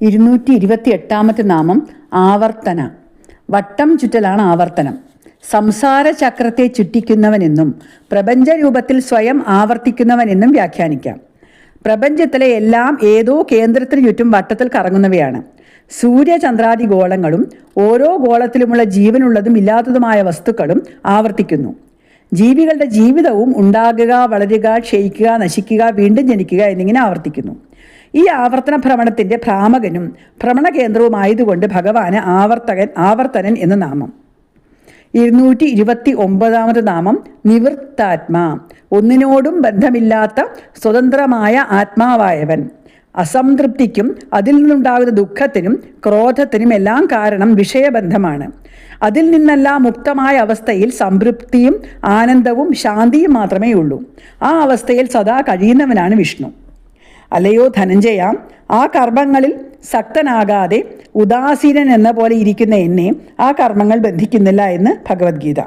ഇരുന്നൂറ്റി ഇരുപത്തി എട്ടാമത്തെ നാമം ആവർത്തന. വട്ടം ചുറ്റലാണ് ആവർത്തനം. സംസാര ചക്രത്തെ ചുറ്റിക്കുന്നവനെന്നും പ്രപഞ്ചരൂപത്തിൽ സ്വയം ആവർത്തിക്കുന്നവനെന്നും വ്യാഖ്യാനിക്കാം. പ്രപഞ്ചത്തിലെ എല്ലാം ഏതോ കേന്ദ്രത്തിന് ചുറ്റും വട്ടത്തിൽ കറങ്ങുന്നവയാണ്. സൂര്യചന്ദ്രാദി ഗോളങ്ങളും ഓരോ ഗോളത്തിലുമുള്ള ജീവനുള്ളതും ഇല്ലാത്തതുമായ വസ്തുക്കളും ആവർത്തിക്കുന്നു. ജീവികളുടെ ജീവിതവും ഉണ്ടാകുക വളരുക ക്ഷയിക്കുക നശിക്കുക വീണ്ടും ജനിക്കുക എന്നിങ്ങനെ ആവർത്തിക്കുന്നു. ഈ ആവർത്തന ഭ്രമണത്തിന്റെ ഭ്രാമകനും ഭ്രമണകേന്ദ്രവുമായതുകൊണ്ട് ഭഗവാന് ആവർത്തകൻ ആവർത്തനൻ എന്ന നാമം. ഇരുന്നൂറ്റി ഇരുപത്തി ഒമ്പതാമത് നാമം നിവൃത്താത്മാ. ഒന്നിനോടും ബന്ധമില്ലാത്ത സ്വതന്ത്രമായ ആത്മാവായവൻ. അസംതൃപ്തിക്കും അതിൽ നിന്നുണ്ടാകുന്ന ദുഃഖത്തിനും ക്രോധത്തിനും എല്ലാം കാരണം വിഷയബന്ധമാണ്. അതിൽ നിന്നെല്ലാം മുക്തമായ അവസ്ഥയിൽ സംതൃപ്തിയും ആനന്ദവും ശാന്തിയും മാത്രമേ ഉള്ളൂ ആ അവസ്ഥയിൽ സദാ കഴിയുന്നവനാണ് വിഷ്ണു. അല്ലയോ ധനഞ്ജയ ആ കർമ്മങ്ങളിൽ സക്തനാകാതെ ഉദാസീനൻ എന്ന പോലെ ഇരിക്കുന്ന എന്നെ ആ കർമ്മങ്ങൾ ബന്ധിക്കുന്നില്ല എന്ന് ഭഗവത്ഗീത.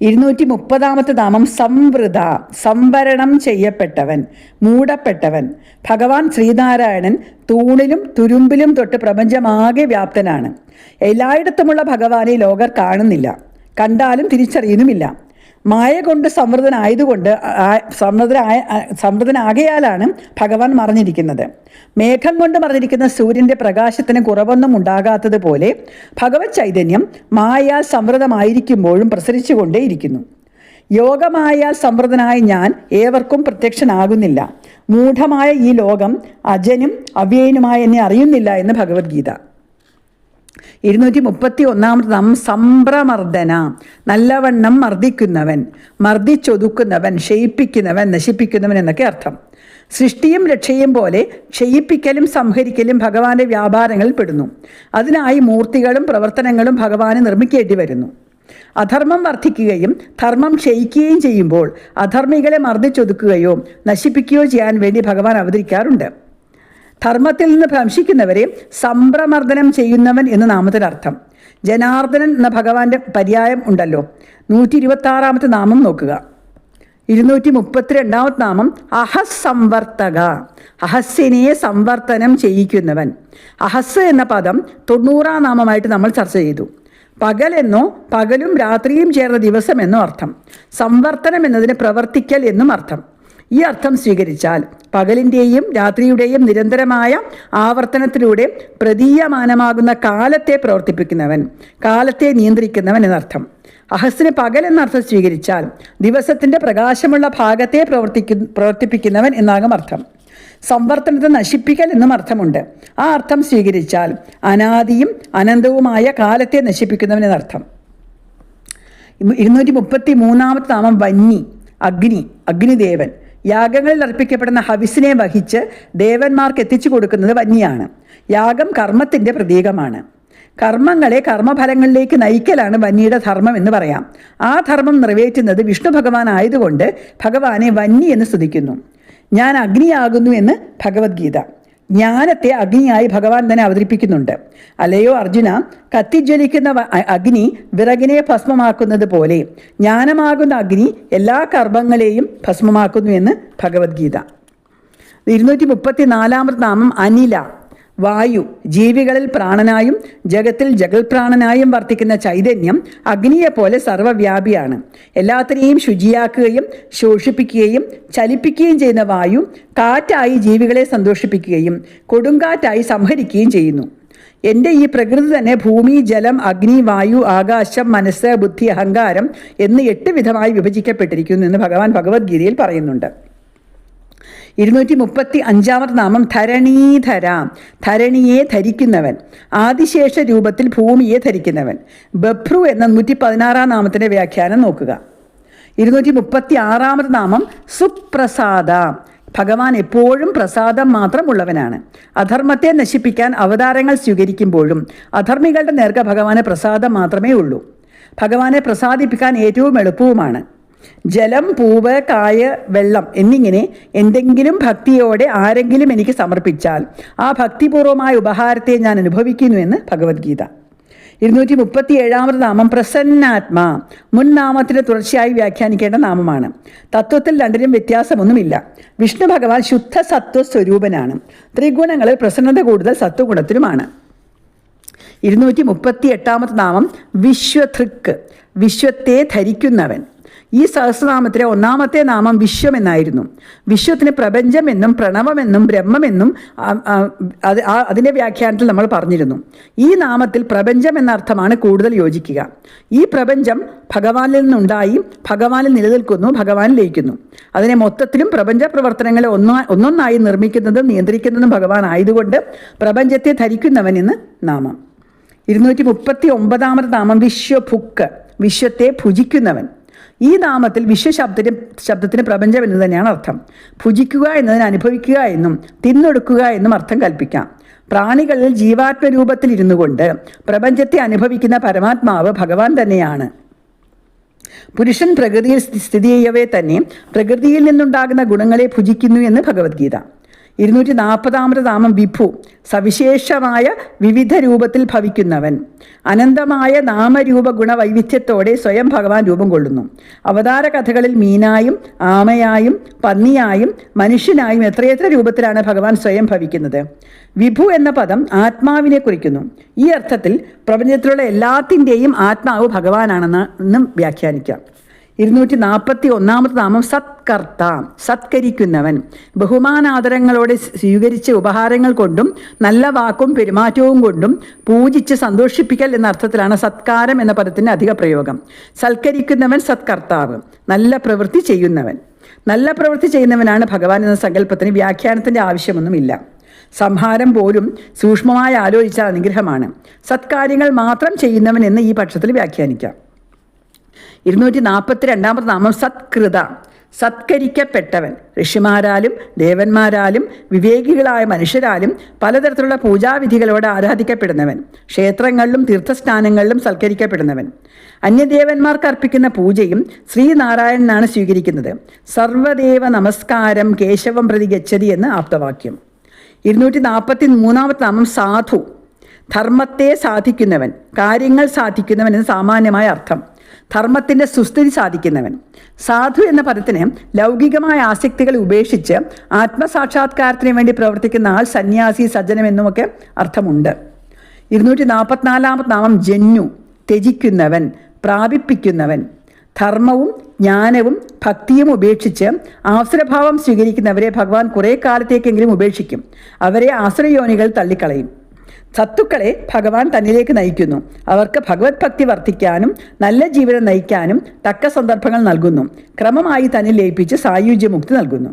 ഇരുന്നൂറ്റി മുപ്പതാമത്തെ നാമം സംവൃത സംവരണം ചെയ്യപ്പെട്ടവൻ മൂടപ്പെട്ടവൻ. ഭഗവാൻ ശ്രീനാരായണൻ തൂണിലും തുരുമ്പിലും തൊട്ട് പ്രപഞ്ചമാകെ വ്യാപ്തനാണ്. എല്ലായിടത്തുമുള്ള ഭഗവാനെ ലോകർ കാണുന്നില്ല. കണ്ടാലും തിരിച്ചറിയുന്നുമില്ല. മായ കൊണ്ട് സമൃദ്ധനായതുകൊണ്ട് സമൃദ്ധനായ സമൃദ്ധനാകയാലാണ് ഭഗവാൻ മറിഞ്ഞിരിക്കുന്നത്. മേഘം കൊണ്ട് മറിഞ്ഞിരിക്കുന്ന സൂര്യന്റെ പ്രകാശത്തിന് കുറവൊന്നും ഉണ്ടാകാത്തതുപോലെ ഭഗവത് ചൈതന്യം മായാൽ സമൃദ്ധമായിരിക്കുമ്പോഴും പ്രസരിച്ചുകൊണ്ടേയിരിക്കുന്നു യോഗമായാൽ സമൃദ്ധനായ ഞാൻ ഏവർക്കും പ്രത്യക്ഷനാകുന്നില്ല. മൂഢമായ ഈ ലോകം അജനും അവ്യയനുമായ എന്നെ അറിയുന്നില്ല എന്ന് ഭഗവത്ഗീത. ഇരുന്നൂറ്റി മുപ്പത്തി ഒന്നാമത് നാം സംഭ്രമർദ്ദന. നല്ലവണ്ണം മർദ്ദിക്കുന്നവൻ മർദ്ദിച്ചൊതുക്കുന്നവൻ ക്ഷയിപ്പിക്കുന്നവൻ നശിപ്പിക്കുന്നവൻ എന്നൊക്കെ അർത്ഥം. സൃഷ്ടിയും രക്ഷയും പോലെ ക്ഷയിപ്പിക്കലും സംഹരിക്കലും ഭഗവാന്റെ വ്യാപാരങ്ങളിൽ പെടുന്നു. അതിനായി മൂർത്തികളും പ്രവർത്തനങ്ങളും ഭഗവാന് നിർമ്മിക്കേണ്ടി വരുന്നു. അധർമ്മം വർദ്ധിക്കുകയും ധർമ്മം ക്ഷയിക്കുകയും ചെയ്യുമ്പോൾ അധർമ്മികളെ മർദ്ദിച്ചൊതുക്കുകയോ നശിപ്പിക്കുകയോ ചെയ്യാൻ വേണ്ടി ഭഗവാൻ അവതരിക്കാറുണ്ട്. ധർമ്മത്തിൽ നിന്ന് ഭ്രംശിക്കുന്നവരെ സംഭ്രമർദ്ദനം ചെയ്യുന്നവൻ എന്ന നാമത്തിനർത്ഥം. ജനാർദ്ദനൻ എന്ന ഭഗവാന്റെ പര്യായം ഉണ്ടല്ലോ. നൂറ്റി ഇരുപത്തി ആറാമത്തെ നാമം നോക്കുക. ഇരുന്നൂറ്റി മുപ്പത്തിരണ്ടാമത്തെ നാമം അഹസംവർത്തക. അഹസ്സിനെ സംവർത്തനം ചെയ്യിക്കുന്നവൻ. അഹസ് എന്ന പദം തൊണ്ണൂറാം നാമമായിട്ട് നമ്മൾ ചർച്ച ചെയ്തു. പകൽ എന്നോ പകലും രാത്രിയും ചേർന്ന ദിവസം എന്നോ അർത്ഥം. സംവർത്തനം എന്നതിന് പ്രവർത്തിക്കൽ എന്നും അർത്ഥം. ഈ അർത്ഥം സ്വീകരിച്ചാൽ പകലിന്റെയും രാത്രിയുടെയും നിരന്തരമായ ആവർത്തനത്തിലൂടെ പ്രതീയമാനമാകുന്ന കാലത്തെ പ്രവർത്തിപ്പിക്കുന്നവൻ കാലത്തെ നിയന്ത്രിക്കുന്നവൻ എന്നർത്ഥം. അഹസ്സിന് പകൽ എന്നർത്ഥം സ്വീകരിച്ചാൽ ദിവസത്തിന്റെ പ്രകാശമുള്ള ഭാഗത്തെ പ്രവർത്തിക്കു പ്രവർത്തിപ്പിക്കുന്നവൻ എന്നാകും അർത്ഥം. സംവർത്തനത്തെ നശിപ്പിക്കൽ എന്നും അർത്ഥമുണ്ട്. ആ അർത്ഥം സ്വീകരിച്ചാൽ അനാദിയും അനന്തവുമായ കാലത്തെ നശിപ്പിക്കുന്നവൻ എന്നർത്ഥം. ഇരുന്നൂറ്റി മുപ്പത്തി മൂന്നാമത്തെ നാമം വന്നി അഗ്നി അഗ്നിദേവൻ. യാഗങ്ങളിൽ അർപ്പിക്കപ്പെടുന്ന ഹവിസിനെ വഹിച്ച് ദേവന്മാർക്ക് എത്തിച്ചു കൊടുക്കുന്നത് വന്യാണ് യാഗം കർമ്മത്തിന്റെ പ്രതീകമാണ്. കർമ്മങ്ങളെ കർമ്മഫലങ്ങളിലേക്ക് നയിക്കലാണ് വന്യയുടെ ധർമ്മം എന്ന് പറയാം. ആ ധർമ്മം നിറവേറ്റുന്നത് വിഷ്ണു ഭഗവാൻ ആയതുകൊണ്ട് ഭഗവാനെ വന്നി എന്ന് സ്തുതിക്കുന്നു. ഞാൻ അഗ്നിയാകുന്നു എന്ന് ഭഗവത്ഗീത. ജ്ഞാനത്തെ അഗ്നിയായി ഭഗവാൻ തന്നെ അവതരിപ്പിക്കുന്നുണ്ട്. അല്ലയോ അർജുന കത്തിജ്വലിക്കുന്ന അഗ്നി വിറകിനെ ഭസ്മമാക്കുന്നത് പോലെ ജ്ഞാനമാകുന്ന അഗ്നി എല്ലാ കർമ്മങ്ങളെയും ഭസ്മമാക്കുന്നു എന്ന് ഭഗവത്ഗീത. ഇരുന്നൂറ്റി മുപ്പത്തി നാലാമത് നാമം അനില. വായു ജീവികളിൽ പ്രാണനായും ജഗത്തിൽ ജഗൽപ്രാണനായും വർത്തിക്കുന്ന ചൈതന്യം അഗ്നിയെപ്പോലെ സർവവ്യാപിയാണ് എല്ലാത്തിനെയും ശുചിയാക്കുകയും ശോഷിപ്പിക്കുകയും ചലിപ്പിക്കുകയും ചെയ്യുന്ന വായു കാറ്റായി ജീവികളെ സന്തോഷിപ്പിക്കുകയും കൊടുങ്കാറ്റായി സംഹരിക്കുകയും ചെയ്യുന്നു. എന്റെ ഈ പ്രകൃതി തന്നെ ഭൂമി ജലം അഗ്നി വായു ആകാശം മനസ്സ് ബുദ്ധി അഹങ്കാരം എന്ന് എട്ട് വിധമായി വിഭജിക്കപ്പെട്ടിരിക്കുന്നു എന്ന് ഭഗവാൻ ഭഗവത്ഗീതയിൽ പറയുന്നുണ്ട്. ഇരുന്നൂറ്റി മുപ്പത്തി അഞ്ചാമത് നാമം ധരണീധര. ധരണിയെ ധരിക്കുന്നവൻ. ആദിശേഷ രൂപത്തിൽ ഭൂമിയെ ധരിക്കുന്നവൻ. ബഭ്രു എന്ന നൂറ്റി പതിനാറാം നാമത്തിന്റെ വ്യാഖ്യാനം നോക്കുക. ഇരുന്നൂറ്റി മുപ്പത്തി ആറാമത് നാമം സുപ്രസാദ. ഭഗവാൻ എപ്പോഴും പ്രസാദം മാത്രമുള്ളവനാണ് അധർമ്മത്തെ നശിപ്പിക്കാൻ അവതാരങ്ങൾ സ്വീകരിക്കുമ്പോഴും അധർമ്മികളുടെ നേർക്ക് ഭഗവാന് പ്രസാദം മാത്രമേ ഉള്ളൂ. ഭഗവാനെ പ്രസാദിപ്പിക്കാൻ ഏറ്റവും എളുപ്പവുമാണ്. ജലം പൂവ് കായ വെള്ളം എന്നിങ്ങനെ എന്തെങ്കിലും ഭക്തിയോടെ ആരെങ്കിലും എനിക്ക് സമർപ്പിച്ചാൽ ആ ഭക്തിപൂർവമായ ഉപഹാരത്തെ ഞാൻ അനുഭവിക്കുന്നു എന്ന് ഭഗവത്ഗീത. ഇരുന്നൂറ്റി മുപ്പത്തി ഏഴാമത് നാമം പ്രസന്നാത്മാ. മുൻ നാമത്തിന് തുടർച്ചയായി വ്യാഖ്യാനിക്കേണ്ട നാമമാണ്. തത്വത്തിൽ രണ്ടിനും വ്യത്യാസമൊന്നുമില്ല. വിഷ്ണു ഭഗവാൻ ശുദ്ധ സത്വ സ്വരൂപനാണ് ത്രിഗുണങ്ങളിൽ പ്രസന്നത കൂടുതൽ സത്വഗുണത്തിനുമാണ് ഇരുന്നൂറ്റി മുപ്പത്തി എട്ടാമത് നാമം വിശ്വധൃക്ക് വിശ്വത്തെ ധരിക്കുന്നവൻ. ഈ സഹസ്രനാമത്തിലെ ഒന്നാമത്തെ നാമം വിശ്വം എന്നായിരുന്നു. വിശ്വത്തിന് പ്രപഞ്ചമെന്നും പ്രണവമെന്നും ബ്രഹ്മമെന്നും അത് അതിന്റെ വ്യാഖ്യാനത്തിൽ നമ്മൾ പറഞ്ഞിരുന്നു. ഈ നാമത്തിൽ പ്രപഞ്ചം എന്ന അർത്ഥമാണ് കൂടുതൽ യോജിക്കുക. ഈ പ്രപഞ്ചം ഭഗവാനിൽ നിന്നുണ്ടായി ഭഗവാനിൽ നിലനിൽക്കുന്നു ഭഗവാനിൽ ലയിക്കുന്നു. അതിനെ മൊത്തത്തിലും പ്രപഞ്ച പ്രവർത്തനങ്ങളെ ഒന്നോ ഒന്നൊന്നായി നിർമ്മിക്കുന്നതും നിയന്ത്രിക്കുന്നതും ഭഗവാൻ ആയതുകൊണ്ട് പ്രപഞ്ചത്തെ ധരിക്കുന്നവൻ എന്ന് നാമം. ഇരുന്നൂറ്റി മുപ്പത്തി ഒമ്പതാമത് നാമം വിശ്വഭുക്ക് വിശ്വത്തെ ഭുജിക്കുന്നവൻ. ഈ നാമത്തിൽ വിശ്വശബ്ദത്തിന് ശബ്ദത്തിന് പ്രപഞ്ചം എന്ന് തന്നെയാണ് അർത്ഥം. ഭുജിക്കുക എന്നതിന് അനുഭവിക്കുക എന്നും തിന്നൊടുക്കുക എന്നും അർത്ഥം കൽപ്പിക്കാം. പ്രാണികളിൽ ജീവാത്മരൂപത്തിൽ ഇരുന്നു കൊണ്ട് പ്രപഞ്ചത്തെ അനുഭവിക്കുന്ന പരമാത്മാവ് ഭഗവാൻ തന്നെയാണ്. പുരുഷൻ പ്രകൃതിയിൽ സ്ഥി- സ്ഥിതി ചെയ്യവേ തന്നെ പ്രകൃതിയിൽ നിന്നുണ്ടാകുന്ന ഗുണങ്ങളെ ഭുജിക്കുന്നു എന്ന് ഭഗവത്ഗീത. ഇരുന്നൂറ്റി നാൽപ്പതാമത് നാമം വിഭു സവിശേഷമായ വിവിധ രൂപത്തിൽ ഭവിക്കുന്നവൻ. അനന്തമായ നാമരൂപ ഗുണവൈവിധ്യത്തോടെ സ്വയം ഭഗവാൻ രൂപം കൊള്ളുന്നു. അവതാര കഥകളിൽ മീനായും ആമയായും പന്നിയായും മനുഷ്യനായും എത്രയെത്ര രൂപത്തിലാണ് ഭഗവാൻ സ്വയം ഭവിക്കുന്നത്? വിഭു എന്ന പദം ആത്മാവിനെ കുറിക്കുന്നു. ഈ അർത്ഥത്തിൽ പ്രപഞ്ചത്തിലുള്ള എല്ലാത്തിന്റെയും ആത്മാവ് ഭഗവാനാണെന്ന് വ്യാഖ്യാനിക്കാം ഇരുന്നൂറ്റി നാൽപ്പത്തി ഒന്നാമത്തെ നാമം സത്കർത്ത സത്കരിക്കുന്നവൻ. ബഹുമാനാദരങ്ങളോടെ സ്വീകരിച്ച ഉപഹാരങ്ങൾ കൊണ്ടും നല്ല വാക്കും പെരുമാറ്റവും കൊണ്ടും പൂജിച്ച് സന്തോഷിപ്പിക്കൽ എന്ന അർത്ഥത്തിലാണ് സത്കാരം എന്ന പദത്തിന്റെ അധിക പ്രയോഗം. സൽക്കരിക്കുന്നവൻ സത്കർത്താവ് നല്ല പ്രവൃത്തി ചെയ്യുന്നവൻ. നല്ല പ്രവൃത്തി ചെയ്യുന്നവനാണ് ഭഗവാൻ എന്ന സങ്കല്പത്തിന് വ്യാഖ്യാനത്തിന്റെ ആവശ്യമൊന്നുമില്ല. സംഹാരം പോലും സൂക്ഷ്മമായി ആലോചിച്ച അനുഗ്രഹമാണ്. സത്കാര്യങ്ങൾ മാത്രം ചെയ്യുന്നവൻ എന്ന് ഈ പക്ഷത്തിൽ വ്യാഖ്യാനിക്കാം. ഇരുന്നൂറ്റി നാൽപ്പത്തി രണ്ടാമത്തെ നാമം സത്കൃത. സത്കരിക്കപ്പെട്ടവൻ. ഋഷിമാരാലും ദേവന്മാരാലും വിവേകികളായ മനുഷ്യരാലും പലതരത്തിലുള്ള പൂജാവിധികളോട് ആരാധിക്കപ്പെടുന്നവൻ. ക്ഷേത്രങ്ങളിലും തീർത്ഥസ്ഥാനങ്ങളിലും സൽക്കരിക്കപ്പെടുന്നവൻ. അന്യദേവന്മാർക്ക് അർപ്പിക്കുന്ന പൂജയും ശ്രീനാരായണനാണ് സ്വീകരിക്കുന്നത്. സർവദേവ നമസ്കാരം കേശവം പ്രതി ഗച്ഛതി എന്ന് ആപ്തവാക്യം. ഇരുന്നൂറ്റി നാൽപ്പത്തി മൂന്നാമത്തെ നാമം സാധു. ധർമ്മത്തെ സാധിക്കുന്നവൻ കാര്യങ്ങൾ സാധിക്കുന്നവൻ എന്ന് സാമാന്യമായ അർത്ഥം. ധർമ്മത്തിന്റെ സുസ്ഥിതി സാധിക്കുന്നവൻ. സാധു എന്ന പദത്തിന് ലൗകികമായ ആസക്തികളെ ഉപേക്ഷിച്ച് ആത്മസാക്ഷാത്കാരത്തിന് വേണ്ടി പ്രവർത്തിക്കുന്ന ആൾ സന്യാസി സജ്ജനം എന്നുമൊക്കെ അർത്ഥമുണ്ട്. ഇരുന്നൂറ്റി നാൽപ്പത്തിനാലാമത് നാമം ജന്നു ത്യജിക്കുന്നവൻ പ്രാപിപ്പിക്കുന്നവൻ. ധർമ്മവും ജ്ഞാനവും ഭക്തിയും ഉപേക്ഷിച്ച് അവസരഭാവം സ്വീകരിക്കുന്നവരെ ഭഗവാൻ കുറേ കാലത്തേക്കെങ്കിലും ഉപേക്ഷിക്കും. അവരെ ആശ്രയോനികൾ തള്ളിക്കളയും. സത്തുക്കളെ ഭഗവാൻ തന്നിലേക്ക് നയിക്കുന്നു. അവർക്ക് ഭഗവത് ഭക്തി വർദ്ധിക്കാനും നല്ല ജീവിതം നയിക്കാനും തക്ക സന്ദർഭങ്ങൾ നൽകുന്നു. ക്രമമായി തന്നിൽ ലയിപ്പിച്ച് സായുജ്യമുക്തി നൽകുന്നു.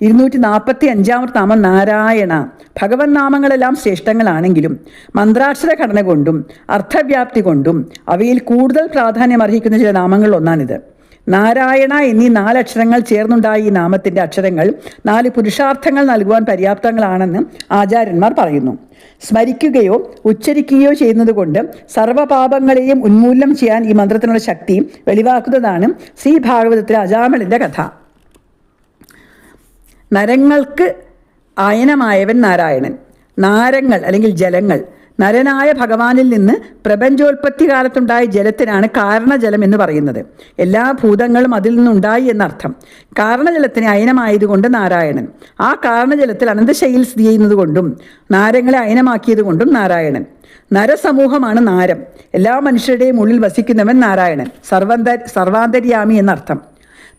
ഇരുന്നൂറ്റി നാൽപ്പത്തി അഞ്ചാമത്തെ നാമം നാരായണ. ഭഗവൻ നാമങ്ങളെല്ലാം ശ്രേഷ്ഠങ്ങളാണെങ്കിലും മന്ത്രാക്ഷര ഘടന കൊണ്ടും അർത്ഥവ്യാപ്തി കൊണ്ടും അവയിൽ കൂടുതൽ പ്രാധാന്യം അർഹിക്കുന്ന ചില നാമങ്ങളിൽ ഒന്നാണിത്. നാരായണ എന്നീ നാലക്ഷരങ്ങൾ ചേർന്നുണ്ടായ ഈ നാമത്തിന്റെ അക്ഷരങ്ങൾ നാല് പുരുഷാർത്ഥങ്ങൾ നൽകുവാൻ പര്യാപ്തങ്ങളാണെന്ന് ആചാര്യന്മാർ പറയുന്നു. സ്മരിക്കുകയോ ഉച്ചരിക്കുകയോ ചെയ്യുന്നതുകൊണ്ട് സർവപാപങ്ങളെയും ഉന്മൂലനം ചെയ്യാൻ ഈ മന്ത്രത്തിനുള്ള ശക്തി വെളിവാക്കുന്നതാണ് ശ്രീ ഭാഗവതത്തിലെ അജാമളിന്റെ കഥ. നരങ്ങൾക്ക് അയനമായവൻ നാരായണൻ. നാരങ്ങൾ അല്ലെങ്കിൽ ജലങ്ങൾ നരനായ ഭഗവാനിൽ നിന്ന് പ്രപഞ്ചോൽപത്തി കാലത്തുണ്ടായ ജലത്തിനാണ് കാരണജലം എന്ന് പറയുന്നത്. എല്ലാ ഭൂതങ്ങളും അതിൽ നിന്നുണ്ടായി എന്നർത്ഥം. കാരണജലത്തിന് അയനമായതുകൊണ്ട് നാരായണൻ. ആ കാരണജലത്തിൽ അനന്തശൈലി സ്ഥിതി ചെയ്യുന്നത് കൊണ്ടും നാരങ്ങളെ അയനമാക്കിയത് കൊണ്ടും നാരായണൻ. നരസമൂഹമാണ് നാരം. എല്ലാ മനുഷ്യരുടെയും ഉള്ളിൽ വസിക്കുന്നവൻ നാരായണൻ. സർവന്ത സർവാന്തര്യാമി എന്നർത്ഥം.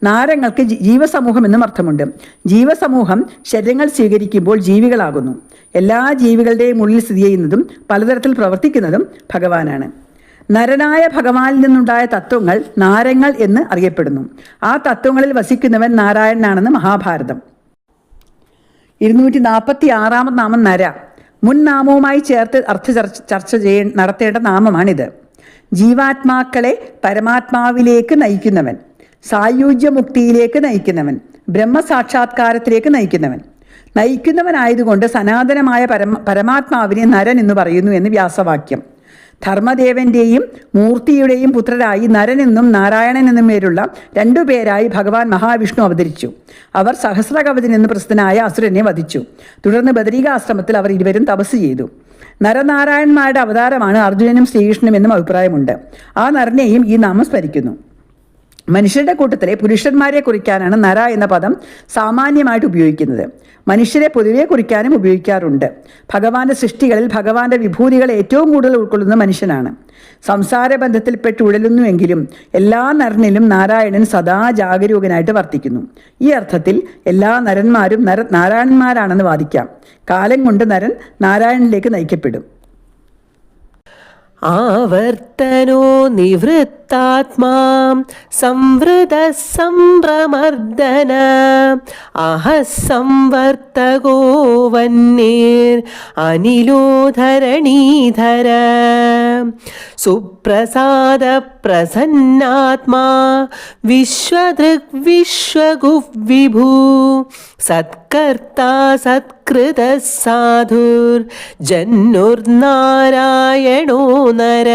നാരങ്ങൾക്ക് ജീവസമൂഹം എന്നും അർത്ഥമുണ്ട്. ജീവസമൂഹം ശരീരങ്ങൾ സ്വീകരിക്കുമ്പോൾ ജീവികളാകുന്നു. എല്ലാ ജീവികളുടെയും ഉള്ളിൽ സ്ഥിതി ചെയ്യുന്നതും പലതരത്തിൽ പ്രവർത്തിക്കുന്നതും ഭഗവാനാണ്. നരനായ ഭഗവാനിൽ നിന്നുണ്ടായ തത്വങ്ങൾ നാരങ്ങൾ എന്ന് അറിയപ്പെടുന്നു. ആ തത്വങ്ങളിൽ വസിക്കുന്നവൻ നാരായണനാണെന്ന് മഹാഭാരതം. ഇരുന്നൂറ്റി നാൽപ്പത്തി ആറാമത് നാമം നര. മുൻ നാമവുമായി ചേർത്ത് അർത്ഥ ചർച്ച ചർച്ച ചെയ്യ നടത്തേണ്ട നാമമാണിത്. ജീവാത്മാക്കളെ പരമാത്മാവിലേക്ക് നയിക്കുന്നവൻ സായുജ്യമുക്തിയിലേക്ക് നയിക്കുന്നവൻ ബ്രഹ്മസാക്ഷാത്കാരത്തിലേക്ക് നയിക്കുന്നവൻ. നയിക്കുന്നവനായതുകൊണ്ട് സനാതനമായ പരമ പരമാത്മാവിനെ നരൻ എന്ന് പറയുന്നു എന്ന് വ്യാസവാക്യം. ധർമ്മദേവന്റെയും മൂർത്തിയുടെയും പുത്രരായി നരൻ എന്നും നാരായണൻ എന്നും പേരുള്ള രണ്ടു പേരായി ഭഗവാൻ മഹാവിഷ്ണു അവതരിച്ചു. അവർ സഹസ്രകവചൻ എന്ന് പ്രസിദ്ധനായ അസുരനെ വധിച്ചു. തുടർന്ന് ബദരീകാശ്രമത്തിൽ അവർ ഇരുവരും തപസ് ചെയ്തു. നരനാരായണന്മാരുടെ അവതാരമാണ് അർജുനനും ശ്രീകൃഷ്ണനും എന്നും അഭിപ്രായമുണ്ട്. ആ നരനെയും ഈ നാമം സ്മരിക്കുന്നു. മനുഷ്യരുടെ കൂട്ടത്തിലെ പുരുഷന്മാരെ കുറിക്കാനാണ് നര എന്ന പദം സാമാന്യമായിട്ട് ഉപയോഗിക്കുന്നത്. മനുഷ്യരെ പൊതുവെ കുറിക്കാനും ഉപയോഗിക്കാറുണ്ട്. ഭഗവാന്റെ സൃഷ്ടികളിൽ ഭഗവാന്റെ വിഭൂതികൾ ഏറ്റവും കൂടുതൽ ഉൾക്കൊള്ളുന്ന മനുഷ്യനാണ്. സംസാര ബന്ധത്തിൽപ്പെട്ട് ഉഴലുന്നുവെങ്കിലും എല്ലാ നരനിലും നാരായണൻ സദാ ജാഗരൂകനായിട്ട് വർത്തിക്കുന്നു. ഈ അർത്ഥത്തിൽ എല്ലാ നരന്മാരും നര നാരായണന്മാരാണെന്ന് വാദിക്കാം. കാലം കൊണ്ട് നരൻ നാരായണനിലേക്ക് നയിക്കപ്പെടും. ആവർത്തനോ നിവൃത്താത്മാ സംവൃത സംഭ്രമർദ്ദന അഹ സംവർത്തകോ വന്നേർ അനിലോധരണീധര സുപ്രസാദ പ്രസന്നാത്മാ വിശ്വദൃഗ് വിശ്വഗുഃ വിഭൂ സത്കർത്താ സത്കൃത സാധുർ ജന്നുർനാരായണോ നര.